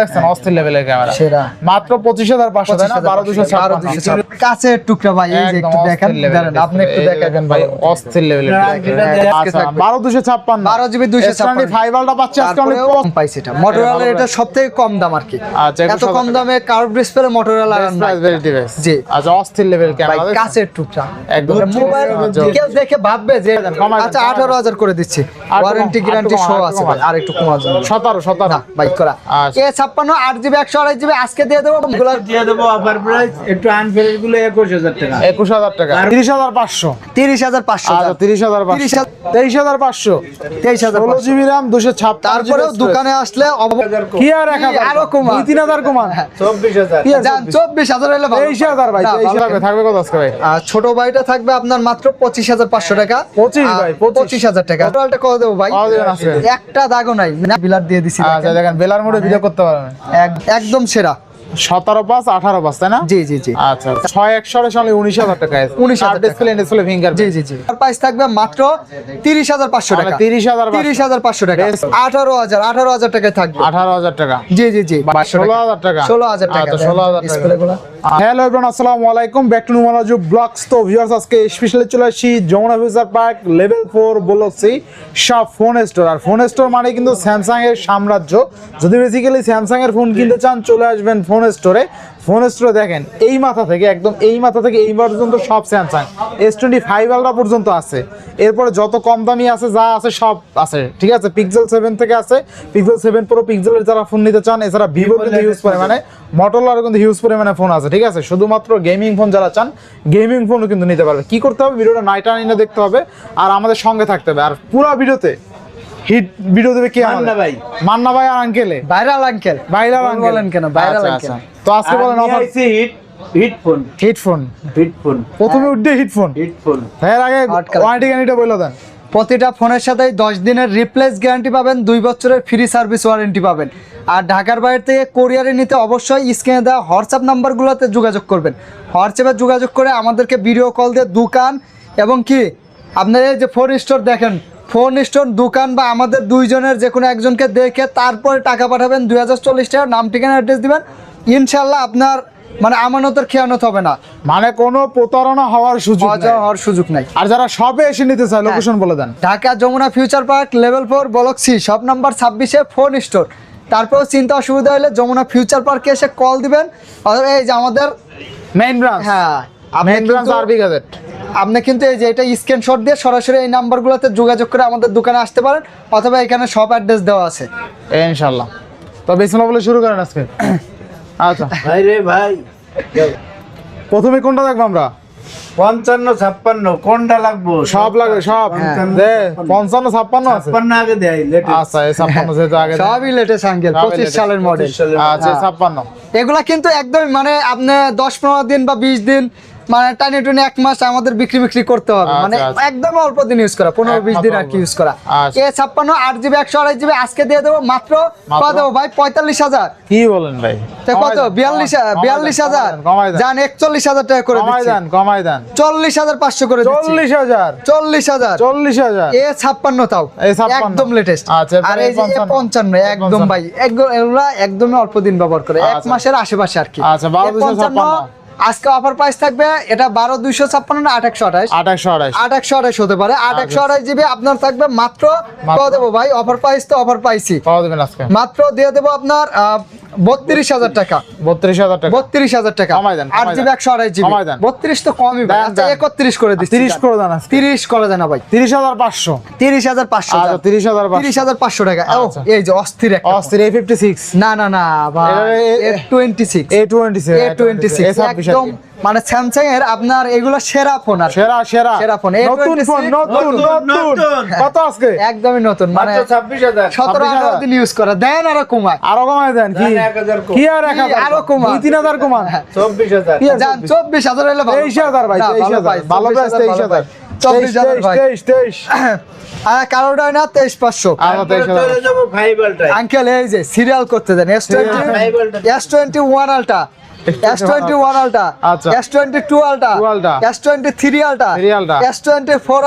দেখছেন অস্থির লেভেলের ক্যামেরা সেরা। মাত্র পঁচিশ হাজার পাঁচশো তাই না? বারো দুশো বারো দুশো। কাছের টুকরা ভাই এই যে একটু দেখেন আপনি একটু দেখাবেন ভাই ভাই অস্থির লেভেলের বারো দুশো ছাপ্পান্ন। বারো জিবি দুইশো ছাপ্পান্ন। ফাইবারটা পাচ্ছে আজকে অনেক কম। পাইছি এটা। মোটরোলা এটা সব থেকে কম দাম আর কি। আচ্ছা, এত কম দামে কার্ভ ডিসপ্লে মোটরোলা জি। আচ্ছা অস্থির লেভেল ভাই ক্যামেরা কাছের টুকরা একদম। মোবাইল আচ্ছা। কেউ দেখে ভাববে যে আচ্ছা আঠারো হাজার করে দিচ্ছি। ওয়ারেন্টি গ্যারান্টি আর আছে ভাই, আর একটু কমার জন্য সতেরো সতেরো। বাইক করা। আচ্ছা। এ ছাপ্পান্ন আট জিবি একশো আড়াই জিবি আজকে দিয়ে দেবো। দিয়ে দেবো অফার প্রাইস একটু আনফেয়ারগুলো একুশ হাজার টাকা। একুশ হাজার টাকা। তিরিশ হাজার পাঁচশো। তিরিশ হাজার পাঁচশো আচ্ছা তিরিশ হাজার পাঁচশো। তেইশ হাজার পাঁচশো। তেইশ হাজার ষোলো জিবি র্যাম দুশো ছাপ্পান্ন তারপরেও দোকানে আসলে কি আর এক হাজার? আরও কমান। দুই তিন হাজার কমান। চব্বিশ হাজার। চব্বিশ হাজার হলে তেইশ হাজার ভাই তেইশ হাজার। থাকবে কত আজকে ভাই? আর ছোট ভাইটা থাকবে আপনার মাত্র পঁচিশ হাজার পাঁচশো টাকা। 25 ভাই, পঁচিশ। হাজার টাকা। টোটালটা কত দেবো ভাই? একটা দাগও নাই। বিলার দিয়ে দিছি আচ্ছা দেখেন বেলার মোড়ে ভিডিও করতে পারবেন এক- একদম সেরা। সতেরো পাঁচ আঠারো পাঁচ তাই না? জি জি জি। আচ্ছা ছয় একশো সালে উনিশ হাজার টাকা। 19,000 টাকা। Display display finger G G G. Price থাকবে মাত্র তিরিশ হাজার পাঁচশো টাকা। মানে 30,500 তিরিশ হাজার পাঁচশো টাকা। আঠারো হাজার আঠারো হাজার টাকায় থাকবে। আঠারো হাজার টাকা। জি জি জি। ষোলো হাজার টাকা। ষোলো হাজার টাকা। আচ্ছা ষোলো হাজার হ্যালো এভরিওয়ান আসসালামু আলাইকুম। ব্যাক টু ব্লগস তো ভিউয়ার্স আজকে স্পেশালি চলে আসি Jamuna future park level four বলছি সব ফোন স্টোর আর ফোন স্টোর মানে কিন্তু স্যামসাং এর সাম্রাজ্য। যদি বেসিক্যালি স্যামসাং এর ফোন কিনতে চান চলে আসবেন ফোন স্টোরে ফোন স্টোরে দেখেন এই মাথা থেকে একদম এই মাথা থেকে এই পর্যন্ত সব Samsung S twenty five ultra পর্যন্ত আছে। এরপরে যত কম দামি আছে যা আছে সব আছে। ঠিক আছে? পিক্সেল সেভেন থেকে আছে। পিক্সেল সেভেন প্রো পিক্সেলের যারা ফোন নিতে চান এছাড়া ভিভো কিন্তু ইউজ করে মানে মটোলার কিন্তু হিউজ পরিমাণে ফোন আছে। ঠিক আছে? শুধুমাত্র গেমিং ফোন যারা চান গেমিং ফোনও কিন্তু নিতে পারবে। কি করতে হবে? ভিডিওটা নাইট আনিনে দেখতে হবে। আর আমাদের সঙ্গে থাকতে হবে। আর পুরো ভিডিওতে হিট ভিডিও দেবে কে মান্না ভাই। মান্না ভাই আর আঙ্কেলে ভাইরাল আঙ্কেল ভাইরাল আঙ্কেল বলেন কেন? ভাইরাল আচ্ছা, আঙ্কেল আচ্ছা। তো আজকে বলেন offer hit hit phone hit phone প্রথমে উঠবে হিট ফোন হিট এর আগে ওয়ারেন্টি গ্যারান্টিটা বলে দেন। প্রতিটা ফোনের সাথে দশ দিনের রিপ্লেস গ্যারান্টি পাবেন দুই বছরের ফ্রি সার্ভিস ওয়ারেন্টি পাবেন। আর ঢাকার বাইরে থেকে কোরিয়ারে নিতে অবশ্যই স্ক্রিনে দেওয়া হোয়াটসঅ্যাপ নাম্বারগুলোতে যোগাযোগ করবেন। হোয়াটসঅ্যাপে যোগাযোগ করে আমাদেরকে ভিডিও কল দিয়ে দোকান এবং কি আপনার এই যে ফোন স্টোর দেখেন ফোন স্টোর দোকান বা আমাদের দুইজনের যে কোনো একজনকে দেখে তারপরে টাকা পাঠাবেন দুই হাজার চল্লিশ টাকা। নাম ঠিকানা অ্যাড্রেস দিবেন। ইনশাল্লাহ আপনার মানে আমানতের খেয়ানত হবে না। মানে কোনো প্রতারণা হওয়ার সুযোগ হওয়ার সুযোগ নাই। আর যারা সবে এসে নিতে চায় লোকেশন বলে দেন। Dhaka Jamuna future park level four block C সব নাম্বার ছাব্বিশে ফোন স্টোর তারপর চিন্তা অসুবিধা হলে যমুনা ফিউচার পার্কে এসে কল দিবেন। এই যে আমাদের মেইন ব্রাঞ্চ হ্যাঁ আপনি কিন্তু- এই যে এটা স্ক্রিনশট দিয়ে সরাসরি এই নাম্বারগুলোতে যোগাযোগ করে আমাদের দোকানে আসতে পারেন অথবা এখানে সব অ্যাড্রেস দেওয়া আছে। ইনশাআল্লাহ। তো বিসমিল্লাহ বলে শুরু করেন আজকে। আচ্ছা। ভাই রে ভাই। প্রথমে কোনটা দেখব আমরা? পঞ্চান্ন ছাপ্পান্ন কোনটা লাগবো? সব লাগবে সব পঞ্চান্ন, ছাপ্পান্ন। আগে দেয় আচ্ছা এই ছাপ্পান্ন যেহেতু আগে। সবই লেটেস্ট আঙ্কেল সবই পঁচিশ সালের মডেল আচ্ছা ছাপ্পান্ন। এগুলা কিন্তু একদম মানে আপনি দশ পনেরো দিন বা বিশ দিন মানে টানি টুনি এক মাস আমাদের বিক্রি বিক্রি করতে হবে। আচ্ছা, মানে আচ্ছা। একদম অল্প দিন ইউজ করা পনেরো বিশ দিন আর কি ইউজ করা। আচ্ছা। এ ছাপ্পান্ন আট জিবি একশো আড়াই জিবি আজকে দিয়ে দেবো মাত্র? কত দেবো ভাই? পঁয়তাল্লিশ হাজার। কি বলেন ভাই? কত? বিয়াল্লিশ বিয়াল্লিশ হাজার। যান একচল্লিশ হাজার টাকা করে দেন কমাই দেন। চল্লিশ হাজার পাঁচশো করে চল্লিশ হাজার। চল্লিশ হাজার। চল্লিশ হাজার। এ ছাপ্পান্ন তাও। একদম লেটেস্ট আর এই যে পঞ্চান্ন। একদম ভাই একদম এগুলা একদমই অল্প দিন ব্যবহার করে। এক। মাসের আশেপাশে আর কি। আচ্ছা, 12 এ 256 আজকে অফার প্রাইস থাকবে এটা বারো দুইশো ছাপ্পান্ন না আট একশো আঠাশ? আঠাশশো আঠাশ। আট একশো আঠাশ হতে পারে। আট একশো আঠাশ জিবি আপনার থাকবে মাত্র। কত দেবো ভাই অফার প্রাইস তো অফার পাইছি কত দেবেন আজকে। মাত্র দিয়ে দেবো আপনার বত্রিশ হাজার টাকা। বত্রিশ হাজার টাকা। বত্রিশ হাজার টাকা। আট জিবি একশো আঠাশ জিবি বত্রিশ তো কমই। একত্রিশ করে দিচ্ছি। তিরিশ করে দেন তিরিশ করে দেন ভাই। তিরিশ হাজার পাঁচশো। তিরিশ হাজার পাঁচশো আচ্ছা তিরিশ হাজার তিরিশ পাঁচশো হাজার পাঁচশো টাকা। আচ্ছা। এই যে অস্থির একটা অস্থির এ ফিফটি সিক্স না না না ভাই A- twenty six A twenty A twenty six একদম মানে স্যামসাং এর আপনার এগুলো সেরা ফোন আর সেরা সেরা। সেরা ফোন, নতুন ফোন নতুন নতুন। কত আজকে? একদমই নতুন মানে মাত্র হাজার। 26,000 আঠারো দিন ইউজ করা। দেন আরও কমায়। আরও কমাই দেন কি? দেন এক হাজার কম। কি আর এক কি হাজার? আরও? দুই তিন হাজার কমান। চব্বিশ হাজার। কি আর যান চব্বিশ? হাজার হলে ভালো। তেইশ হাজার ভাই না, তেইশ ভালো তেইশ তেইশ আর না তেইশ পাঁচশো। আঙ্কেল এই যে সিরিয়াল করতে দেন। S twenty S twenty one ultra S twenty one ultra আচ্ছা। এস টোয়েন্টি আলটা 2 Ultra, এস টোয়েন্টি আলটা 3 Ultra, এস আলটা 4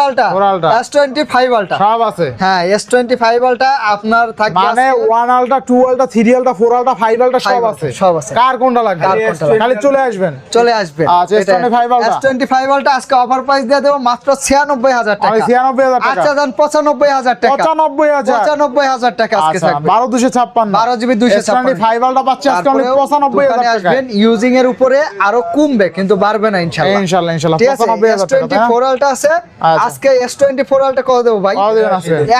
Ultra, এস টোয়েন্টি ফাইভ আলটা সব আছে। হ্যাঁ এস টোয়েন্টি ফাইভ আলটা আপনার থাকবে মানে আজকে- ওয়ান আলটা টু আলটা থ্রি আলটা ফোর আলটা ফাইভ আলটা সব আছে। সব আছে। কার কোনটা লাগবে? খালি চলে আসবেন। চলে আসবে। আচ্ছা, S25 Ultra? এস আলটা আজকে অফার প্রাইস দিয়ে দেবো মাত্র ছিয়ানব্বই হাজার টাকা। আমি ছিয়ানব্বই হাজার টাকা। আচ্ছা দেন পঁচানব্বই হাজার টাকা। পঁচানব্বই হাজার। পঁচানব্বই হাজার টাকা আজকে আচ্ছা থাকবে। বারো দুশো ছাপ্পান্ন। 12 GB 256 ফাইভ আলটা পাচ্ছে আজকে অনলি তারপরেও পঁচানব্বই দোকানে হাজার টাকা আসবেন ইউজিং এর উপরে আরও কমবে কিন্তু বাড়বে না ইনশাআল্লাহ। ঠিক আছে? না? S24 আলটা আছে। আচ্ছা। আজকে S24 আলটা কত দেবো ভাই?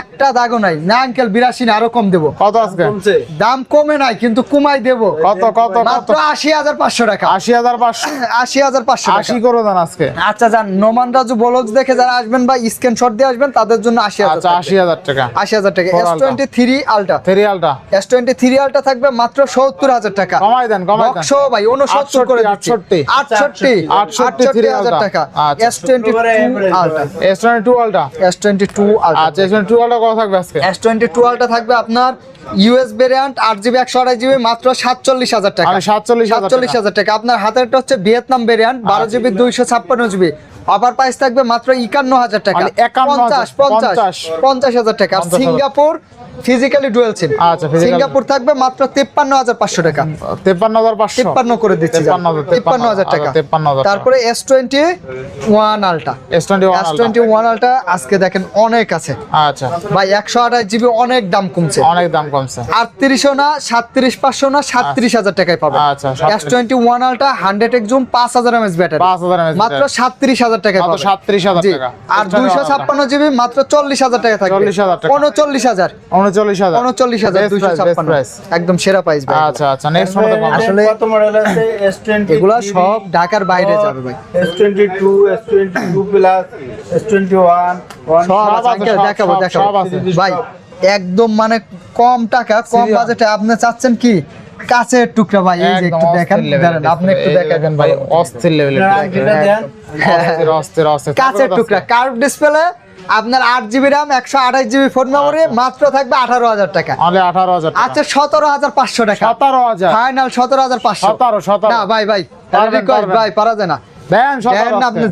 একটা দাগও নাই। না আঙ্কেল 82 না আরও কম দেবো। কত আজকে? কমছে। দাম কমে নাই কিন্তু কমাই দেবো। কত কত কত? মাত্র 80500 টাকা। আশি হাজার পাঁচশো। 80500 টাকা। আশি করে দেন আজকে। আচ্ছা যান নোমান রাজু ব্লগস দেখে যারা আসবেন বা স্ক্রিনশট দিয়ে আসবেন তাদের জন্য 80000 আচ্ছা আশি হাজার টাকা। 80000 টাকা। Four Ultra। S23 আলটা থ্রি আলটা S23 আলটা থাকবে মাত্র 70000 টাকা। কমাই দেন কমাই দেন। ভাই 69 করে 68 68 68 68 হাজার টাকা। আচ্ছা। S22 আলটা এস টোয়েন্টি টু আলটা S22 আলটা আচ্ছা এস টোয়েন্টি টু আলটা কত থাকবে আজকে? S22 আলটা থাকবে আপনার ইউএস ভেরিয়েন্ট আট জিবি একশো আড়াই জিবি মাত্র সাতচল্লিশ হাজার টাকা। সাতচল্লিশ সাতচল্লিশ হাজার টাকা। আপনার হাতেরটা হচ্ছে ভিয়েতনাম ভেরিয়েন্ট বারো জিবি দুইশো ছাপ্পান্ন জিবি অফার প্রাইস থাকবে মাত্র একান্ন হাজার টাকা। মানে 51,000, পঞ্চাশ পঞ্চাশ পঞ্চাশ। হাজার টাকা। আর সিঙ্গাপুর ফিজিক্যালি ডুয়েল সিম আচ্ছা, সিঙ্গাপুর থাকবে মাত্র তিপ্পান্ন হাজার পাঁচশো টাকা। তেপ্পান্ন হাজার পাঁচশো। তিপ্পান্ন করে দিচ্ছি 53,000, তিপ্পান্ন হাজার টাকা। আচ্ছা, 53,000 তারপরে S twenty one ultra S twenty S twenty one ultra আজকে দেখেন অনেক আছে। আচ্ছা। ভাই একশো আঠাশ জিবি অনেক দাম কমছে। অনেক দাম কমছে। আটত্রিশশো না সাতত্রিশ পাঁচশো না সাতত্রিশ হাজার টাকায় পাবে আচ্ছা, S twenty one ultra hundred এক্সুম পাঁচ হাজার এমএস ব্যাটারি। পাঁচ হাজার মাত্র সাতত্রিশ হাজার মাত্র পাবে। 37,000 জি। টাকা। আর দুইশো ছাপ্পান্ন জিবি মাত্র চল্লিশ হাজার টাকা থাকবে। 40,000 টাকা। উনচল্লিশ হাজার। উনচল্লিশ হাজার। উনচল্লিশ হাজার দুইশো ছাপ্পান্ন। একদম সেরা প্রাইস ভাই। আচ্ছা আচ্ছা। নেক্সট মডেল আসলে- আসলে কত মডেল আছে? S23 এগুলা সব ঢাকার বাইরে যাবে ভাই। S22 S22 প্লাস S21 সব সব আছে, আছে, আঙ্কেল, সব, দেখাবো দেখাবো। ভাই একদম মানে কম টাকা কম বাজেটে আপনি চাচ্ছেন কি? কাছের টুকরা ভাই এই যে একটু দেখেন দাঁড়ান আপনি একটু দেখাবেন ভাই অস্থির লেভেলের অস্থির অস্থির অস্থির। কাছের টুকরা কার্ভ ডিসপ্লে আপনার আট জিবি র্যাম একশো আঠাশ জিবি ফোন মেমোরি মাত্র থাকবে আঠারো হাজার টাকা। আঠারো হাজার আচ্ছা সতেরো হাজার পাঁচশো টাকা। সতেরো হাজার। ফাইনাল সতেরো হাজার পাঁচশো। সতেরো সতেরো। না ভাই ভাই ভাই পারা যায় না।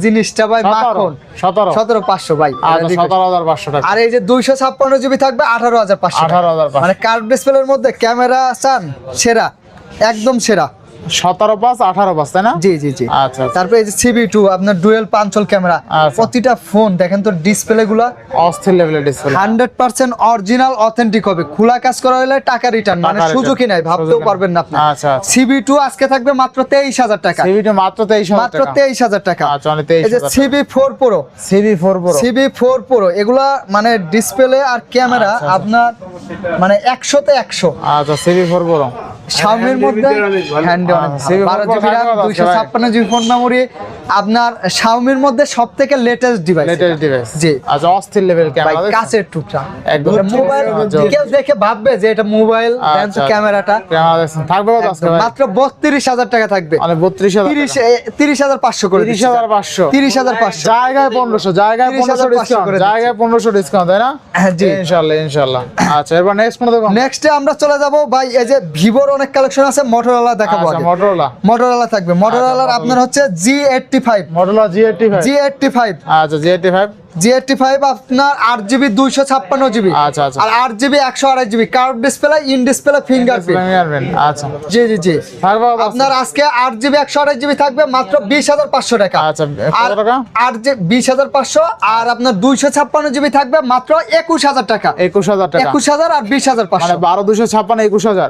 জিনিসটা ভাই সতেরো, মাখন। সতেরো। সতেরো পাঁচশো ভাই। আচ্ছা সতেরো হাজার পাঁচশো টাকা। আর এই যে দুইশো ছাপ্পান্ন জিবি থাকবে আঠারো হাজার পাঁচশো আঠারো হাজার পাঁচশো। মানে ডিসপ্লের মধ্যে ক্যামেরা চান সেরা একদম সেরা। সতেরো পাঁচ আঠারো পাঁচ তাই না? জি জি জি। আচ্ছা আচ্ছা। তারপরে এই যে সিবি টু আপনার ডুয়েল পাঞ্চল ক্যামেরা আচ্ছা। প্রতিটা ফোন দেখেন তো ডিসপ্লে গুলা অস্থির লেভেলের display hundred percent original authentic হবে। খোলা কাজ করা হলে টাকা রিটার্ন মানে সুযোগই নাই ভাবতেও পারবেন না আপনি। আচ্ছা, আচ্ছা। সিবি টু আজকে থাকবে মাত্র তেইশ হাজার টাকা। মাত্র তেইশ মাত্র তেইশ হাজার টাকা। আচ্ছা, মানে 23,000 এই যে। CB four pro four pro CB four pro এগুলা মানে ডিসপ্লে আর ক্যামেরা আপনার মানে একশোতে একশো। আচ্ছা সিভি ফোর প্রো Hand মধ্যে। হ্যান্ডে হ্যাঁ, বারো জিবি র্যাম দুইশো ছাপ্পান্ন জিবি ফোন মেমোরি আপনার শাওমির মধ্যে সব থেকে লেটেস্ট ডিভাইস লেটেস্ট ডিভাইস জি। আচ্ছা অস্থির লেভেল ক্যামেরা কাছের টুকরা। একদম মোবাইল আচ্ছা। কেউ দেখে ভাববে যে এটা মোবাইল আচ্ছা। ক্যামেরাটা থাকবে কত আজকে মাত্র বত্রিশ হাজার টাকা থাকবে। মানে করে জায়গায় জায়গায় 30,500 ডিসকাউন্ট করে জায়গায় পনেরোশো ডিসকাউন্ট তাই না? হ্যাঁ, জি। ইনশাল্লাহ আচ্ছা এবার নেক্সট কোনো দোকান নেক্সটে আমরা চলে যাব ভাই এই যে ভিভোর অনেক কালেকশন আছে মোটরোলা দেখাবো আচ্ছা আগে। মোটরোলা মোটরোলা থাকবে। মটোরোলার আপনার হচ্ছে G eighty five Motorola G eighty five G eighty five আচ্ছা G eighty five G five আপনার আট জিবি দুইশো ছাপ্পান্ন জিবি আচ্ছা, আচ্ছা। আর আট জিবি একশো আড়াই GB curve display in display fingerprint আচ্ছা। জি জি জি? আপনার আজকে আট জিবি একশো আড়াই জিবি থাকবে মাত্র বিশ হাজার পাঁচশো টাকা। আচ্ছা, আর কত আট জি বিশ হাজার পাঁচশো আর আপনার দুইশো ছাপ্পান্ন জিবি থাকবে মাত্র একুশ হাজার টাকা। একুশ হাজার টাকা। একুশ হাজার আর বিশ হাজার মানে পাঁচশো বারো দুশো ছাপ্পান্ন একুশ হাজার।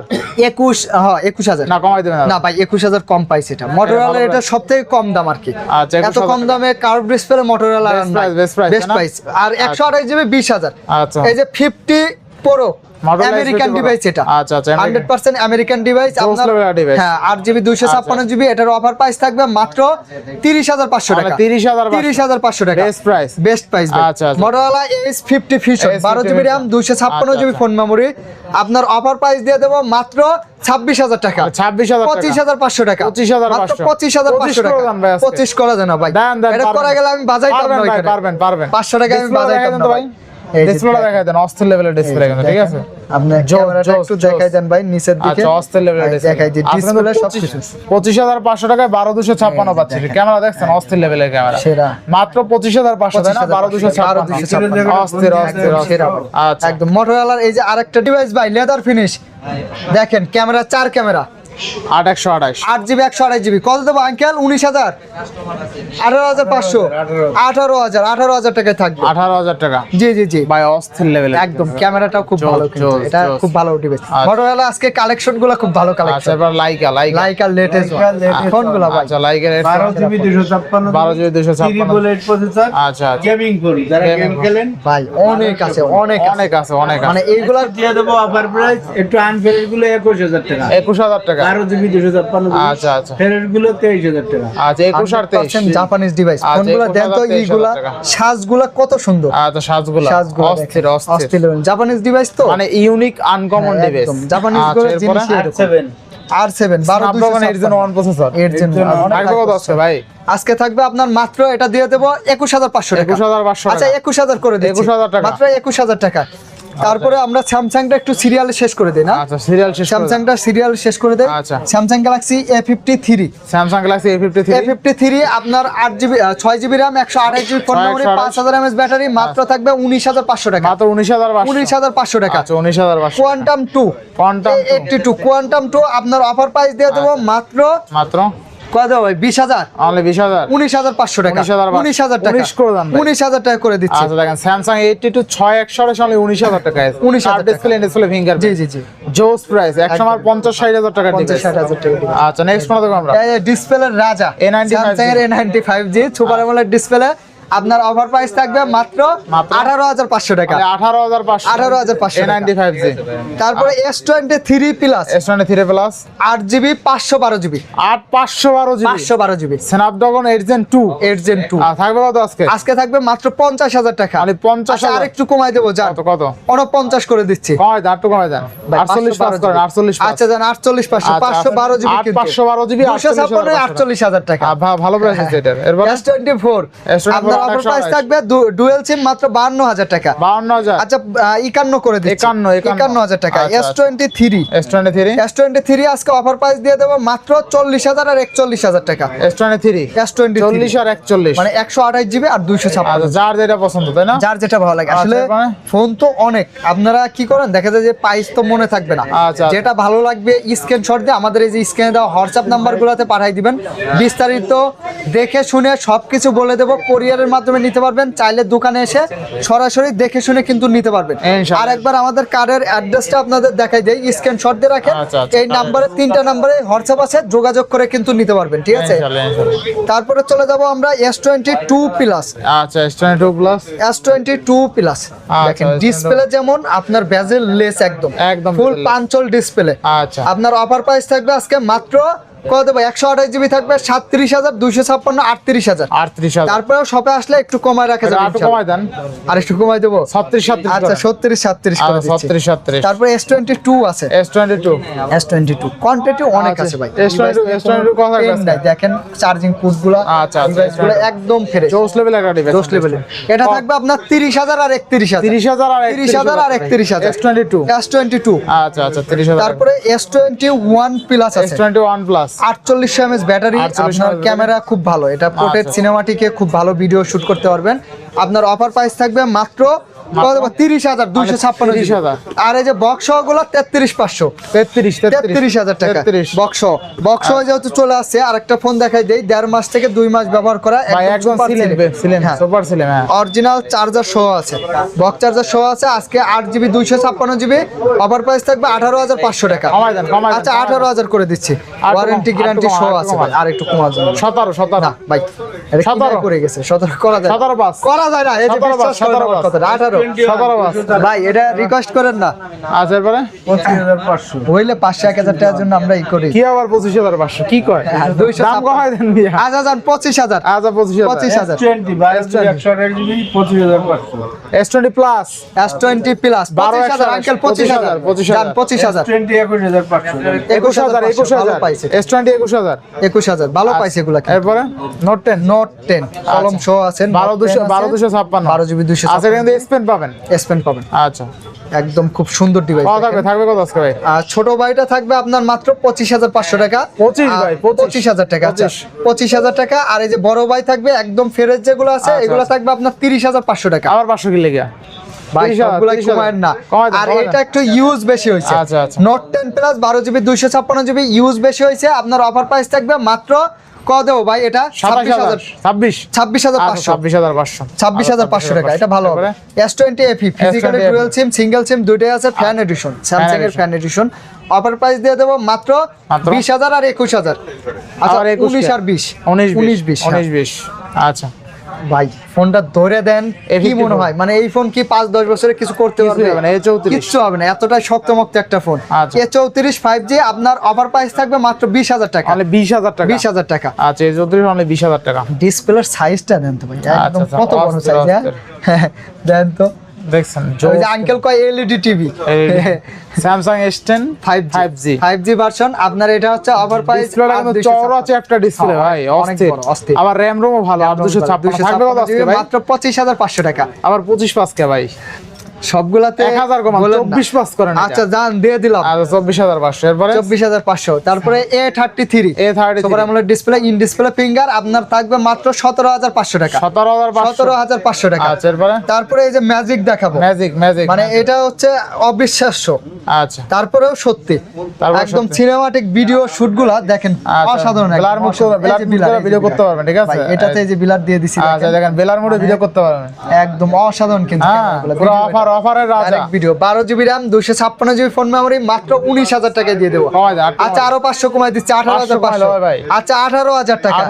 একুশ হ্যাঁ একুশ হাজার। না কমাই দেবেন না ভাই একুশ হাজার কম পাইছে এটা। মোটরোলা এটা সব থেকে কম দাম আর কি। আচ্ছা, এত কম দামে কার্ভ ডিসপ্লে বেস্ট প্রাইস আর একশো আঠাশ জিবি বিশ হাজার। আচ্ছা। এই যে ফিফটি প্রো আমেরিকান ডিভাইস এটা। আচ্ছা, আচ্ছা, আমেরিকান ডিভাইস আপনার হ্যাঁ এটার অফার প্রাইস থাকবে মাত্র তিরিশ হাজার পাঁচশো টাকা। 30,500 তিরিশ হাজার পাঁচশো টাকা। Best price। বেস্ট প্রাইস আচ্ছা। Motorola S fifty fusion S50 বারো জিবি র্যাম দুইশো ছাপ্পান্ন জিবি। ফোন মেমোরি আপনার অফার প্রাইস দিয়ে দেবো মাত্র ছাব্বিশ হাজার টাকা। ছাব্বিশ টাকা। পঁচিশ হাজার পাঁচশো টাকা। 25,500 মাত্র পঁচিশ। হাজার পাঁচশো 25 টাকা। আজকে। পঁচিশ করা যায় না ভাই। এটা করা গেলে আমি বাজাইতাম পারবেন না পারবেন পারবেন। পাঁচশো টাকা আমি Display বাজাইতাম না ভাই। ডিসপ্লেটা দেখাই দেন অস্থির লেভেলের ডিসপ্লে কিন্তু ঠিক আছে? আপনি ক্যামেরাটা একটু দেখাই দেন ভাই নিচের দিকে। আচ্ছা অস্থির লেভেলের ডিসপ্লে দেখাই ডিসপ্লে সব কিছু পঁচিশ হাজার পাঁচশো টাকায় বারো দুশো ছাপ্পান্ন পাচ্ছি। ক্যামেরা দেখছেন অস্থির লেভেলের ক্যামেরা। সেরা। মাত্র পঁচিশ হাজার পাঁচশো তাই না? 25,500 বারো 12,256 অস্থির অস্থির সেরা অস্থির আচ্ছা। একদম। মোটরোলার এই যে আরেকটা ডিভাইস ভাই লেদার ফিনিশ দেখেন ক্যামেরা চার ক্যামেরা। আট একশো আঠাশ। আট জিবি একশো আড়াই জিবি। কত দেবো আঙ্কেল উনিশ হাজার? আঠারো হাজার পাঁচশো। আঠারো। হাজার আঠারো হাজার টাকায় থাকবে। আঠারো হাজার টাকা। জি জি জি। ভাই অস্থির লেভেলের একদম ক্যামেরাটাও খুব ভালো এটা খুব ভালো ডিভাইস। আজকে কালেকশনগুলো খুব ভালো কালেকশন এবার লাইকা লাইকা লাইক আর লেটেস্ট ফোনগুলো ভাই। আচ্ছা লাইকের বারো জিবি দুশো ছাপ্পান্ন 12 GB 256 ট্রিপল প্রসেসর আচ্ছা আচ্ছা। গেমিং ফোন যারা গেম খেলেন ভাই অনেক আছে অনেক অনেক আছে অনেক মানে দিয়ে দেবো অফার প্রাইস একটু আনফেয়ারগুলো একুশ হাজার টাকা। একুশ হাজার টাকা। বারো জিবি দুশো ছাপ্পান্ন আচ্ছা, আচ্ছা। ফেরেরগুলো তেইশ হাজার টাকা। আচ্ছা একুশ আর তেইশ। জাপানিজ ডিভাইস ফোনগুলো দেন তো এইগুলা সাজগুলা কত সুন্দর। আচ্ছা সাজগুলো। সাজগুলো অস্থির অস্থির। অস্থির জাপানিজ ডিভাইস তো? মানে ইউনিক আনকমন হ্যাঁ, ডিভাইস জাপানিজগুলো জিনিসই এরকম। আর সেভেন বারো Snapdragon eight one processor eight gen থাকবে আজকে ভাই? আজকে থাকবে আপনার মাত্র এটা দিয়ে দেবো একুশ হাজার পাঁচশো টাকা। একুশ হাজার পাঁচশো আচ্ছা একুশ হাজার করে দিচ্ছি। 21,000 টাকা। মাত্র একুশ হাজার টাকা। তারপরে আমরা স্যামসাংটা একটু সিরিয়ালে শেষ করে দিই না? আচ্ছা সিরিয়াল শেষ স্যামসাংটা সিরিয়াল শেষ করে দেয় আচ্ছা। Samsung Galaxy A fifty three Samsung Galaxy A fifty three A fifty three আপনার আট জিবি ছয় জিবি র্যাম একশো আঠাশ জিবি ফোন ছয় মেমোরি একশো আঠাশ। পাঁচ হাজার এমএস ব্যাটারি মাত্র থাকবে উনিশ হাজার পাঁচশো টাকা। মাত্র উনিশ হাজার উনিশ হাজার পাঁচশো টাকা। আচ্ছা উনিশ হাজার পাঁচশো। Quantum two Quantum two। Eighty two quantum two আপনার অফার প্রাইস দিয়ে দেবো মাত্র মাত্র? কত ভাই? বিশ হাজার? অনলি বিশ হাজার। উনিশ হাজার পাঁচশো টাকা। উনিশ হাজার টাকা। 19 করে দেন উনিশ হাজার টাকা করে দিচ্ছি। আচ্ছা দেখেন স্যামসাং এইটটি টু ছয় একশো আঠাশ অনলি উনিশ হাজার টাকা উনিশ হাজার display display finger G G G. জোস প্রাইস একশো আমার পঞ্চাশ ষাট হাজার টাকা পঞ্চাশ ষাট হাজার টাকা আচ্ছা নেক্সট কোনো দেখো আমরা? ডিসপ্লে রাজা। A95 স্যামসাং এর A ninety five G super display আপনার অফার প্রাইস থাকবে মাত্র মাত্র? আঠারো হাজার পাঁচশো টাকা। আঠারো হাজার পাঁচশো 18,500 এ নাইনটি ফাইভ জি তারপরে S twenty three plus S twenty three plus আট জিবি পাঁচশো বারো জিবি আট পাঁচশো বারো জিবি পাঁচশো বারো GB Snapdragon eight gen two eight gen two থাকবে কত আজকে? আজকে থাকবে মাত্র পঞ্চাশ হাজার টাকা। মানে 50,000 আচ্ছা, আরেকটু কমাই দেবো যান। কত কত? পঞ্চাশ করে দিচ্ছি। কমায় দেন একটু দেন। ভাই, আটচল্লিশ 512 পাস করেন আটচল্লিশ আচ্ছা জান আটচল্লিশ পাঁচশো আচ্ছা, পাঁচশো বারো জিবি পাঁচশো বারো জিবি, আটচল্লিশ হাজার। টাকা। ভালো প্রাইস আছে এটার এরপর? এস টোয়েন্টি ফোর S24 আপনার অফার প্রাইস থাকবে ডুয়েল সিম মাত্র বাহান্ন হাজার টাকা। বাউন্ন হাজার। আচ্ছা একান্ন করে দিচ্ছি। 51, 51 টাকা। আচ্ছা, S twenty three S twenty three S twenty three আজকে অফার প্রাইস দিয়ে দেবো মাত্র চল্লিশ হাজার আর একচল্লিশ হাজার টাকা। S twenty three S twenty চল্লিশ আর একচল্লিশ। মানে একশো আঠাশ জিবি আর দুইশো ছাপ্পান্ন। আচ্ছা যার যেটা পছন্দ তাই না? যার যেটা ভালো লাগে। আচ্ছা, আসলে? ফোন তো অনেক। আপনারা কি করেন? দেখা যায় যে প্রাইস তো মনে থাকবে না। আচ্ছা। যেটা ভালো লাগবে স্ক্রিনশট দিয়ে আমাদের এই যে স্ক্রিনে দেওয়া হোয়াটসঅ্যাপ নাম্বার নাম্বারগুলোতে পাঠিয়ে দিবেন। বিস্তারিত দেখে শুনে সবকিছু বলে দেবো। কোরিয়ারের মাধ্যমে নিতে পারবেন। চাইলে দোকানে এসে সরাসরি দেখে শুনে কিন্তু নিতে পারবেন। আর একবার আমাদের কার্ডের অ্যাড্রেসটা আপনাদের দেখাই দেই। স্ক্রিনশট দিয়ে রাখেন। আচ্ছা, আচ্ছা। এই নাম্বারে তিনটা নাম্বারে হোয়াটসঅ্যাপ আছে। যোগাযোগ করে কিন্তু নিতে পারবেন ঠিক আছে। তারপরে চলে যাব আমরা এস টোয়েন্টি টু প্লাস আচ্ছা S twenty two plus S twenty two plus দেখেন ডিসপ্লে যেমন আপনার বেজেল লেস একদম। একদম ফুল পাঞ্চল ডিসপ্লে আচ্ছা। আপনার অফার প্রাইস থাকবে আজকে মাত্র কত দেবো একশো আঠাশ জিবি থাকবে সাতত্রিশ হাজার দুইশো ছাপ্পান্ন আটত্রিশ হাজার। আটত্রিশ হাজার। তারপরেও শপে আসলে একটু কমায় রাখা যাবে কমায় দেন। আর একটু কমাই দেবো? ছত্রিশ সাতত্রিশ আচ্ছা সত্তিরিশ সাতত্রিশ আচ্ছা, 36, 37 তারপরে এস টোয়েন্টি টু আছে। S twenty two S twenty two quantity অনেক আচ্ছা, আছে ভাই। S22 S22 কথা Pen আছে। নাই, দেখেন চার্জিং পুটগুলা আচ্ছা, আচ্ছা, একদম ফ্রেশ জোস লেভেল একটা ডিভাইস দোষ লেভেলে এটা থাকবে আপনার তিরিশ হাজার আর একত্রিশ হাজার। তিরিশ হাজার আর তিরিশ হাজার আর একত্রিশ হাজার। S twenty two S twenty two আচ্ছা আচ্ছা তিরিশ হাজার। তারপরে S twenty one plus S twenty one plus আটচল্লিশশো এমএস ব্যাটারি আপনার ক্যামেরা খুব ভালো। এটা পোর্ট্রেট আচ্ছা। সিনেমাটিকে খুব ভালো ভিডিও শুট করতে পারবেন। আপনার অফার প্রাইস থাকবে মাত্র তিরিশ হাজার দুইশো ছাপ্পান্ন আর এই যে বক্সগুলো তেত্রিশ পাঁচশো। তেত্রিশ তেত্রিশ। হাজার টাকা। বক্স বক্স যেহেতু চলে আসছে আরেকটা ফোন দেখাই দেই। দেড় মাস থেকে দুই মাস ব্যবহার করা অরিজিনাল চার্জার সহ আছে। বক্স চার্জার সহ আছে আজকে আট জিবি দুইশো ছাপ্পান্ন জিবি অফার প্রাইস থাকবে আঠারো হাজার পাঁচশো টাকা। আচ্ছা আঠারো হাজার করে দিচ্ছি। ওয়ারেন্টি গ্যারান্টি একটু আর আছে একটু আর একটু কমার জন্য সতেরো সতেরো। ভাই। এটা কি 17 করে গেছে করা যায় না। 17 পাস। করা যায় না এই যে 17 পাস, বিশ্বাস করেন 17 আমার পাস। কথাটা, আঠারো। সতেরো পাস। ভাই এটা রিকোয়েস্ট করেন না। আচ্ছা এরপরে পঁচিশ হাজার পাঁচশো। হইলে পাঁচশো এক হাজার টাকার জন্য আমরা ই করি। কি আবার পঁচিশ হাজার পাঁচশো? কি কয়? 256 দাম কমাই দেন মিয়া। আচ্ছা পঁচিশ হাজার। আচ্ছা পঁচিশ পঁচিশ হাজার। টোয়েন্টি বাইশ জিবি একশো আঠাশ জিবি পঁচিশ হাজার পাঁচশো। S twenty plus S twenty plus বারো হাজার আঙ্কেল পঁচিশ হাজার পঁচিশ হাজার। পঁচিশ হাজার। একুশ হাজার একুশ হাজার একুশ এস টোয়েন্টি একুশ হাজার। একুশ হাজার ভালো পাইছে এগুলা এরপরে? নোট টেন নোট টেন কলম শো আছে বারো দুশো বারো দুশো ছাপ্পান্ন। বারো জিবি দুইশো আচ্ছা কিন্তু স্পেন পাবেন? স্পেন পাবেন। আচ্ছা। একদম খুব সুন্দর ডিভাইস থাকবে? থাকবে কত আজকে ভাই? আর ছোট ভাইটা থাকবে আপনার মাত্র পঁচিশ হাজার পাঁচশো টাকা। 25 ভাই, পঁচিশ। হাজার টাকা। আচ্ছা পঁচিশ। হাজার টাকা। আর এই যে বড় ভাই থাকবে একদম ফেরত যেগুলো আছে আচ্ছা, এগুলো আচ্ছা। থাকবে আপনার তিরিশ হাজার পাঁচশো টাকা। আবার পাঁচশো কি লেগে ভাই সবগুলাই 30,000 না। আর এটা একটু ইউজ বেশি হয়েছে। নোট টেন প্লাস বারো জিবি দুইশো ছাপ্পান্ন জিবি ইউজ বেশি হয়েছে। আপনার অফার প্রাইস থাকবে মাত্র ক ভাই এটা? ছাব্বিশ হাজার হাজার। ছাব্বিশ। ছাব্বিশ হাজার পাঁচশো। ছাব্বিশ হাজার পাঁচশো। ছাব্বিশ হাজার পাঁচশো টাকা। এটা ভালো হবে। S twenty F E physical dual SIM single SIM দুইটাই আছে ফ্যান এডিশন স্যামসাং এর ফ্যান এডিশন অফার প্রাইস দিয়ে দেবো মাত্র? বিশ হাজার আর একুশ হাজার। আচ্ছা আবার 21 উনিশ আর বিশ। উনিশ উনিশ বিশ হ্যাঁ। উনিশ বিশ। আচ্ছা। ভাই ফোনটা ধরে দেন কি A54 মনে হয়? মানে এই ফোন কি পাঁচ দশ বছরে কিছু করতে পারবে? না, A34 কিচ্ছু হবে না এতটাই শক্তমক্ত একটা ফোন। আচ্ছা। এ চৌত্রিশ ফাইভ জি আপনার অফার প্রাইস থাকবে মাত্র বিশ হাজার টাকা। মানে বিশ হাজার টাকা। বিশ হাজার টাকা। আচ্ছা এই চৌত্রিশ মানে বিশ হাজার টাকা। ডিসপ্লের সাইজটা দেন তো ভাই একদম আচ্ছা, কত বড় সাইজ হ্যাঁ দেন তো। দেখছেন ওই যে আঙ্কেল কয় LED TV Samsung S ten five five G five G version আপনার এটা হচ্ছে অফার প্রাইস ডিসপ্লেটা কিন্তু চওড়া ডিসপ্লে ভাই অস্থির। আবার র্যাম রোমও ভালো আর দুশো ছাপ্পান্ন। থাকবে কত আজকে ভাই? মাত্র পঁচিশ হাজার পাঁচশো টাকা। আবার পঁচিশ পাঁচ কে ভাই। সবগুলাতে 1000 কমান, বলেন না। 24 পাস করেন আচ্ছা যান দিয়ে দিলাম। আচ্ছা চব্বিশ হাজার পাঁচশো। এরপরে? চব্বিশ হাজার পাঁচশো। তারপরে A thirty three A33 super AMOLED display in display finger আপনার থাকবে মাত্র সতেরো হাজার পাঁচশো টাকা। সতেরো হাজার সতেরো হাজার পাঁচশো টাকা। আচ্ছা এরপরে? তারপরে এই যে ম্যাজিক দেখাবো। ম্যাজিক ম্যাজিক মানে এটা হচ্ছে অবিশ্বাস্য। আচ্ছা। তারপরেও সত্যি। একদম সিনেমাটিক ভিডিও শুটগুলা দেখেন আচ্ছা, অসাধারণ ব্লার ব্লার যে ভিডিও করতে পারবেন ঠিক আছে? এটাতে এই যে বিলার দিয়ে দিছি আচ্ছা দেখেন। দেখেন বেলার মুডে ভিডিও করতে পারবেন। একদম অসাধারণ কিন্তু হ্যাঁ পুরো অফার অফারের রাজা। ভিডিও বারো জিবি র্যাম দুশো জিবি ফোন মেমোরি মাত্র উনিশ হাজার টাকায় দিয়ে দেবো। কমায় দেন, আট কমায় আচ্ছা আরও পাঁচশো কমাই দিচ্ছি আঠারো হাজার 500 কমাইলে পাঁচশো। হবে ভাই। আচ্ছা আঠারো হাজার টাকা।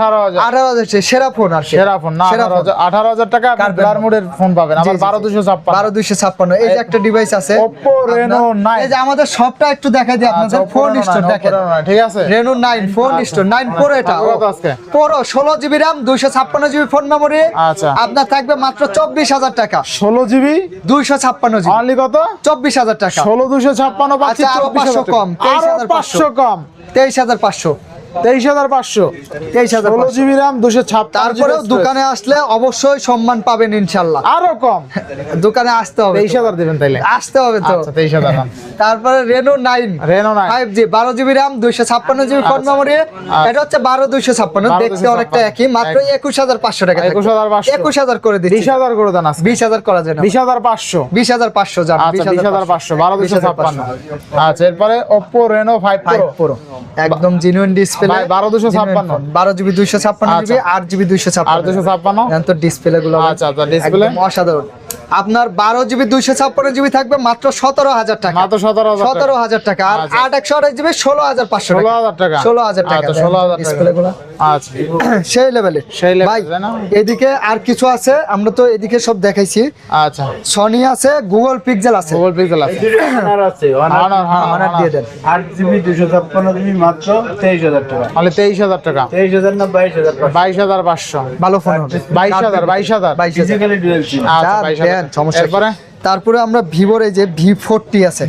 18,000 সেরা ফোন আর সেরা ফোন না সেরা আঠারো ফোন হাজার আঠারো হাজার টাকা আপনি ব্লার ফোন। ফোন পাবেন আবার জি, জি, বারো জি। দুশো ছাপ্পান্ন। বারো দুইশো ছাপ্পান্ন এই যে একটা ডিভাইস আছে। Oppo Reno 9 এই যে আমাদের সবটা একটু দেখাই দিই আচ্ছা, আপনাদের ফোন স্টোর দেখেন। 9, ঠিক আছে? Reno nine phone store nine pro এটা। থাকবে কত ষোলো জিবি র্যাম দুইশো ছাপ্পান্ন জিবি ফোন মেমোরি আচ্ছা। আপনার থাকবে মাত্র চব্বিশ হাজার টাকা। ষোলো জিবি দুইশো ছাপ্পান্ন জিবি। অনলি কত? চব্বিশ হাজার টাকা। ষোলো দুশো ছাপ্পান্ন কম হাজার 500 কম। আরও 23,500 পাঁচশো। কম। তেইশ হাজার পাঁচশো। তেইশ হাজার পাঁচশো। তেইশ হাজার ষোলো জিবি র্যাম দুশো ছাপ্পান্ন তারপরেও দোকানে আসলে অবশ্যই সম্মান পাবেন ইনশাল্লাহ। আরও কম। দোকানে আসতে হবে তেইশ হাজার দেবেন তাইলে। আসতে হবে তো। আচ্ছা তেইশ হাজার তারপরে Reno nine Reno 9 five G বারো জিবি র্যাম দুইশো ছাপ্পান্ন জিবি ফোন মেমোরি এটা হচ্ছে বারো দুইশো ছাপ্পান্ন। দেখতে অনেকটা একই মাত্র একুশ হাজার পাঁচশো টাকা একুশ হাজার পাঁচশো। একুশ হাজার করে বিশ হাজার করে দেন বিশ হাজার করা যায় বিশ হাজার পাঁচশো। বিশ হাজার পাঁচশো যান আচ্ছা বিশ হাজার পাঁচশো। বারো ছাপ্পান্ন। আচ্ছা এরপরে Oppo Reno five five pro একদম জেনুইন ডিসপ্লে ভাই, 12,256 বারো জিবি দুইশো ছাপ্পান্ন আচ্ছা। জিবি আট জিবি দুইশো ছাপ্পান্ন দুশো ছাপ্পান্ন। তো ডিসপ্লে গুলো আচ্ছা, আচ্ছা, ডিসপ্লে অসাধারণ। আপনার বারো জিবি দুইশো ছাপ্পান্ন জিবি থাকবে মাত্র সতেরো হাজার টাকা। মাত্র সতেরো সতেরো হাজার টাকা। আর আচ্ছা। আট একশো আট জিবি ষোলো হাজার পাঁচশো ষোলো হাজার টাকা। ষোলো হাজার টাকা আচ্ছা, ষোলো হাজার স্কুলে আচ্ছা। সেই লেভেলে সেই ভাই এদিকে আর কিছু আছে? আমরা তো এদিকে সব দেখাইছি। আচ্ছা। সনি আছে গুগল পিক্সেল আছে। গুগল পিক্সেল আছে। আছে অনার হ্যাঁ অনার দিয়ে দেন। 8 জিবি 256 জিবি মাত্র 23000 টাকা। তাহলে 23000 টাকা। 23000 না 22500 ভালো ফোন হবে। 22000 22000 ফিজিক্যালি সিম আচ্ছা 22000 বুঝছেন সমস্যা এরপরে তারপরে আমরা ভিভোর এই যে ভি ফোরটি আছে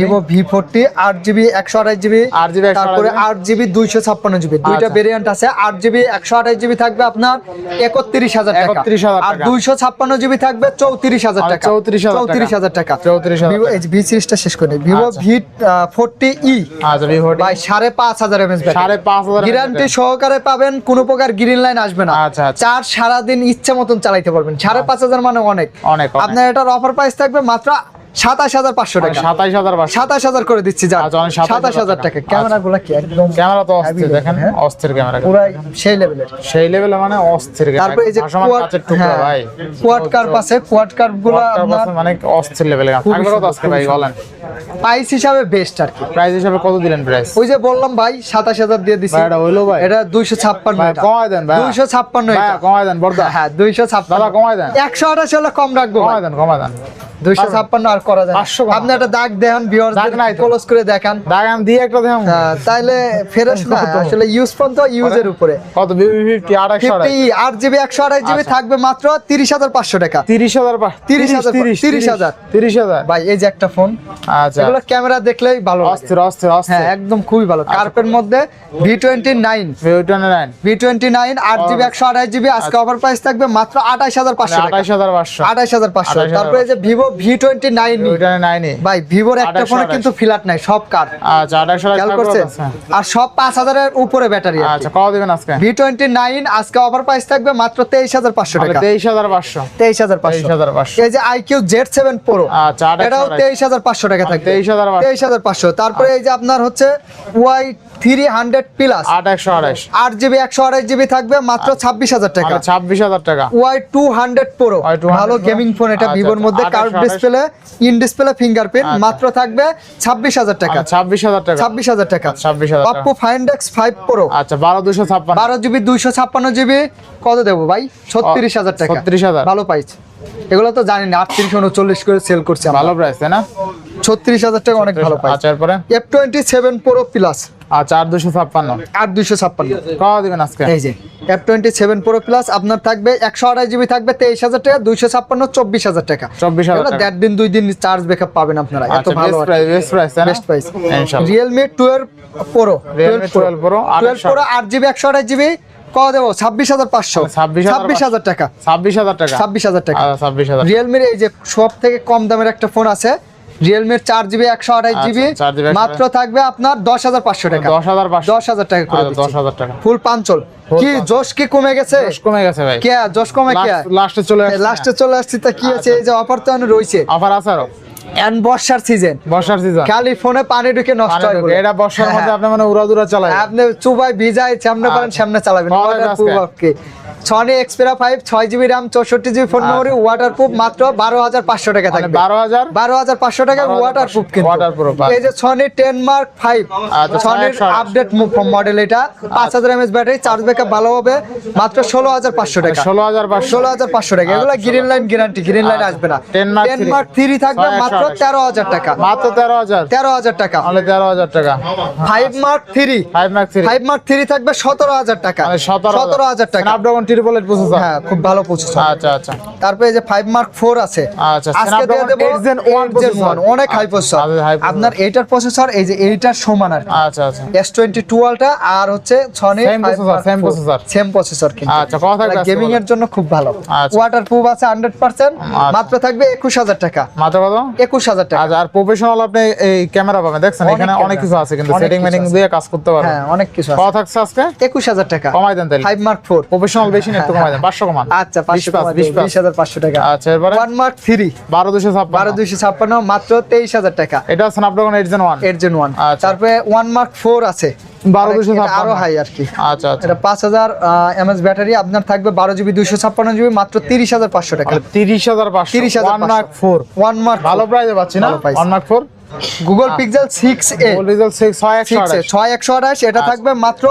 ভিভো ভি ফোরটি। আট জিবি একশো আঠাশ জিবি 8GB, 128 তারপরে আট জিবি দুইশো ছাপ্পান্ন জিবি। দুইটা আচ্ছা। ভেরিয়েন্ট আছে আট জিবি একশো আঠাশ জিবি থাকবে আপনার একত্রিশ হাজার টাকা। আর দুইশো ছাপ্পান্ন জিবি থাকবে চৌত্রিশ হাজার টাকা। 34,000 টাকা। চৌত্রিশ হাজার টাকা। 34,000 ভিভো এই ভি সিরিজটা শেষ করে। ভিভো আচ্ছা। V forty E. আচ্ছা ভাই সাড়ে পাঁচ হাজার এমএস সাড়ে পাঁচ হাজার গ্যারান্টি সহকারে পাবেন কোনো প্রকার গ্রিন লাইন আসবে না। আচ্ছা, আচ্ছা। চার সারাদিন ইচ্ছা মতন চালাইতে পারবেন। সাড়ে পাঁচ হাজার মানে অনেক। অনেক, অনেক। আপনার এটার অফার প্রাইস থাকবে মাত্র সাতাশ হাজার পাঁচশো টাকা। সাতাইশ হাজার সাতাশ হাজার করে দিচ্ছি আচ্ছা, অনেক 27,000 সাতাশ হাজার টাকা। টাকা। ক্যামেরা গুলা কি একদম ক্যামেরা তো অস্থির দেখেন হ্যাঁ? অস্থির ক্যামেরা। পুরাই সেই লেভেলের সেই লেভেলে মানে অস্থির তারপর এই যে ভাসমান টুকরা ভাই। কোয়াড কার্ভ আছে কোয়াড কার্ভগুলো Quad curve আপনার আছে, মানে অস্থির লেভেলে খুবই থাকবে কত আজকে ভাই বলেন। প্রাইস হিসাবে বেস্ট আর কি। প্রাইস হিসাবে কত দিলেন প্রাইস ওই যে বললাম ভাই সাতাশ হাজার দিয়ে দিছি। এটা হইল ভাই। এটা ভাই কমায় দেন ভাই। দুইশো ছাপ্পান্ন ভাই কমায় দেন বর্দা। হ্যাঁ দুইশো ছাপ্পান্ন। দাদা কমায় দেন। একশো আঠাশ হলে কম রাখব কমায় দেন কমায় দেন। দুইশো ছাপ্পান্ন আর করা যায় আপনি একটা দাগ দেখান দাগ ক্লোজ করে দেখান। দাগ আমি দিয়ে একটা দেখাম তাইলে না আসলে ইউজ ফোন তো ইউজের উপরে। কত? ফিফটি আড়াইশো আট জিবি একশো আড়াই জিবি আচ্ছা। থাকবে মাত্র তিরিশ হাজার পাঁচশো টাকা। তিরিশ হাজার পা- 30,000 তিরিশ তিরিশ হাজার। তিরিশ হাজার। ভাই এই যে একটা ফোন আচ্ছা। এগুলো ক্যামেরা দেখলেই ভালো অস্থির অস্থির হ্যাঁ একদম খুবই ভালো। কার্পের মধ্যে V twenty nine nine V twenty nine আট জিবি একশো আঠাশ জিবি আজকে অফার প্রাইস থাকবে মাত্র আঠাশ হাজার পাঁচশো আঠাইশ হাজার পাঁচশো। হাজার পাঁচশো। তারপরে যে ভিভো ভি টোয়েন্টি নাইন ভিউটানে নাইনই ভাই ভিভোর একটা 28,000 কিন্তু ফিলাট নাই সব কার। আচ্ছা আঠাইশো খেয়াল করছে আর সব পাঁচ হাজারের উপরে ব্যাটারি আচ্ছা কত দিবেন আজকে? ভি টোয়েন্টি নাইন আজকে অফার প্রাইস থাকবে মাত্র টাকা। তেইশ হাজার পাঁচশো। তেইশ হাজার পাঁচশো। 23,500 এই যে প্রো আচ্ছা, এটাও টাকা থাকবে। 23,500 তারপরে এই যে আপনার হচ্ছে ওয়াই থ্রি হান্ড্রেড প্লাস আট একশো আঠাইশ আট জিবি একশো আড়াই জিবি থাকবে মাত্র ছাব্বিশ হাজার টাকা। মানে ছাব্বিশ হাজার টাকা। ওয়াই টু হান্ড্রেড প্রো ভালো গেমিং ফোন এটা আচ্ছা, ভিভোর মধ্যে আচ্ছা, curve display in display fingerprint আচ্ছা। মাত্র থাকবে ছাব্বিশ হাজার টাকা। ছাব্বিশ হাজার টাকা। ছাব্বিশ হাজার টাকা। 26,000 টাকা। অপ্পো ফাইন্ড ফাইভ প্রো আচ্ছা বারো দুশো ছাপ্পান্ন। বারো জিবি দুইশো ছাপ্পান্ন জিবি কত দেবো ভাই? ছত্রিশ হাজার টাকা। 36,000 ভালো পাইছে এগুলো তো জানি না আটত্রিশ উনচল্লিশ করে সেল করছে ভালো প্রাইস তাই না? ছত্রিশ হাজার টাকা অনেক ভালো পাইছে আচ্ছা F twenty seven pro plus আচ্ছা দুশো ছাপ্পান্ন। দুইশো ছাপ্পান্ন। কত দিবেন আজকে? এই যে F twenty seven pro plus আপনার থাকবে একশো আড়াই জিবি থাকবে তেইশ হাজার টাকা দুইশো ছাপ্পান্ন চব্বিশ হাজার টাকা। 24,000 এগুলো টাকা। দেড় দিন দুই দিন চার্জ ব্যাকআপ পাবেন আপনারা। এত আচ্ছা ভালো best price best price Realme twelve pro Realme 12 twelve pro আট জিবি একশো আড়াই জিবি কত দেবো ছাব্বিশ হাজার পাঁচশো। ছাব্বিশ হাজার টাকা। ছাব্বিশ হাজার টাকা। ছাব্বিশ হাজার টাকা। আচ্ছা ছাব্বিশ হাজার রিয়েলমির এই যে সব থেকে কম দামের একটা ফোন আছে রিয়েলমির চার জিবি একশো আচ্ছা, জিবি মাত্র থাকবে আপনার দশ হাজার পাঁচশো টাকা। দশ হাজার দশ হাজার টাকা করে আচ্ছা, দশ হাজার টাকা। ফুল পাঞ্চল। কি জোশ কি কমে গেছে? কমে গেছে ভাই। কে জোশ কমে কে? লাস্টে চলে লাস্টে চলে আসছি তা কি আছে এই যে অফার তো রয়েছে অফার আছে আরও। এন্ড বর্ষার সিজন বর্ষার সিজন খালি ফোনে পানি ঢুকে নষ্ট হয় এটা বর্ষার মধ্যে আপনি মানে উড়াদুরা চালায়। আপনি চুবাই ভিজাই সামনে পারেন আচ্ছা। সামনে চালাবেন। কত ওয়াটার আজকে? প্রুফ আপকে সনি এক্সপেরা ফাইভ ছয় জিবি র্যাম চৌষট্টি জিবি ফোন আচ্ছা। ওয়াটার প্রুফ মাত্র বারো হাজার পাঁচশো টাকা থাকবে। বারো হাজার? বারো হাজার পাঁচশো টাকা ওয়াটার প্রুফ কিন্তু। Waterproof, এই যে সনি টেন মার্ক ফাইভ আচ্ছা, সনির আপডেট মডেল এটা। পাঁচ হাজার এমএস ব্যাটারি চার্জ ব্যাকআপ ভালো হবে। মাত্র ষোলো হাজার পাঁচশো টাকা। ষোলো হাজার ষোলো হাজার পাঁচশো টাকা। এগুলো আচ্ছা, green line guarantee green line আসবে না। টেন মার্ক থ্রি থাকবে মাত্র। তেরো হাজার টাকা। মাত্র তেরো হাজার। তেরো হাজার টাকা। তাহলে তেরো হাজার টাকা। Five mark three five max three five mark three থাকবে সতেরো হাজার টাকা। মানে সতেরো হাজার। টাকা। স্ন্যাপড্রাগন ট্রিপল এইট প্রসেসর হ্যাঁ খুব ভালো প্রসেসর আচ্ছা আচ্ছা। তারপরে এই যে ফাইভ মার্ক ফোর আছে। আচ্ছা, আজকে দিয়ে Snapdragon দেবো 8 Gen 1 8 Gen processor। 1, অনেক হাই প্রসেসর আচ্ছা। আপনার এইটার প্রসেসর এই যে এইটার সমান আর আচ্ছা আচ্ছা। এস টোয়েন্টি টুয়েলভটা আর হচ্ছে Sony Same processor, same processor কিন্তু। আচ্ছা, কত গেমিং এর জন্য খুব ভালো। আচ্ছা। ওয়াটার প্রুফ আছে হান্ড্রেড পার্সেন্ট আচ্ছা। মাত্র থাকবে একুশ হাজার টাকা। মাত্র কত? একুশ হাজার টাকা। আচ্ছা আর প্রফেশনাল আপনি এই ক্যামেরা পাবেন। দেখছেন এখানে অনেক কিছু আছে কিন্তু সেটিং মেটিং দিয়ে কাজ করতে পারবেন। হ্যাঁ অনেক কিছু কত থাকছে আজকে? একুশ হাজার টাকা। কমাই দেন তাহলে। ফাইভ মার্ক ফোর প্রফেশনাল বেশি না একটু কমাই দেন। পাঁচশো কমান। আচ্ছা পাঁচশো বিশ হাজার পাঁচশো টাকা। আচ্ছা এরপরে ওয়ান মার্ক থ্রি বারো দুশো বারো ছাপ্পান্ন দুইশো ছাপ্পান্ন মাত্র তেইশ হাজার টাকা। এটা স্ন্যাপড্রাগন এইট জেন ওয়ানের জন্য ওয়ান। তারপরে ওয়ান মার্ক ফোর আছে। বারো দুশো আরও হাই আর কি আচ্ছা আচ্ছা। এটা পাঁচ হাজার এমএস ব্যাটারি আপনার থাকবে বারো জিবি দুইশো ছাপ্পান্ন জিবি মাত্র তিরিশ হাজার পাঁচশো টাকা। তিরিশ হাজার পাঁচশো। 30,500 one mark four one mark ভালো প্রাইজে পাচ্ছি না? One mark four Google Pixel six A result six ছয় একশো সিক্স ছয় একশো আঠাশ এটা থাকবে মাত্র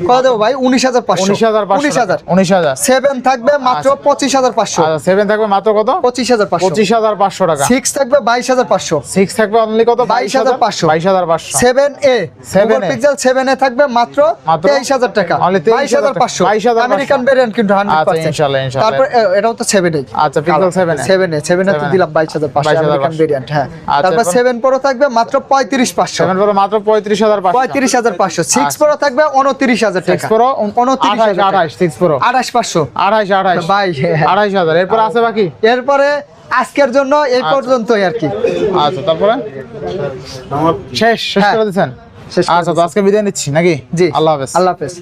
কত দেবো ভাই উনিশ হাজার পাঁচশো উনিশ হাজার উনিশ হাজার উনিশ হাজার সেভেন থাকবে মাত্র পঁচিশ হাজার পাঁচশো আচ্ছা সেভেন থাকবে মাত্র কত পঁচিশ হাজার পাঁচশো পঁচিশ হাজার পাঁচশো টাকা সিক্স থাকবে বাইশ হাজার পাঁচশো সিক্স থাকবে অনলি কত 22,500 বাইশ হাজার পাঁচশো seven A seven Pixel seven A থাকবে মাত্র তেইশ হাজার টাকা Only 23,000 বাইশ হাজার পাঁচশো 22,500 আমেরিকান ভেরিয়েন্ট কিন্তু হান্ড্রেড আচ্ছা, ইনশাল্লাহ। তারপর এটাও তো সেভেন এ আচ্ছা, Pixel 7A seven A seven A তো দিলাম বাইশ হাজার পাঁচশো আমেরিকান ভেরিয়েন্ট হ্যাঁ আচ্ছা, তারপর সেভেন প্রো থাকবে মাত্র পঁয়ত্রিশ পাঁচশো সেভেন মাত্র পঁয়ত্রিশ হাজার পাঁচশো পঁয়ত্রিশ হাজার পাঁচশো সিক্স আচ্ছা। প্রো থাকবে উনত্রিশ হাজার টাকা। প্রো আঠাশ আঠাশ সিক্স প্রো পাঁচশো। হ্যাঁ। হাজার। এরপর আছে বাকি? এরপরে আজকের জন্য এই পর্যন্ত পর্যন্তই আর কি। আচ্ছা তারপরে? শেষ শেষ হ্যাঁ। করে দিচ্ছেন আচ্ছা তো আজকে বিদায় নিচ্ছি নাকি? জি। আল্লাহ হাফেজ। আল্লাহ হাফেজ।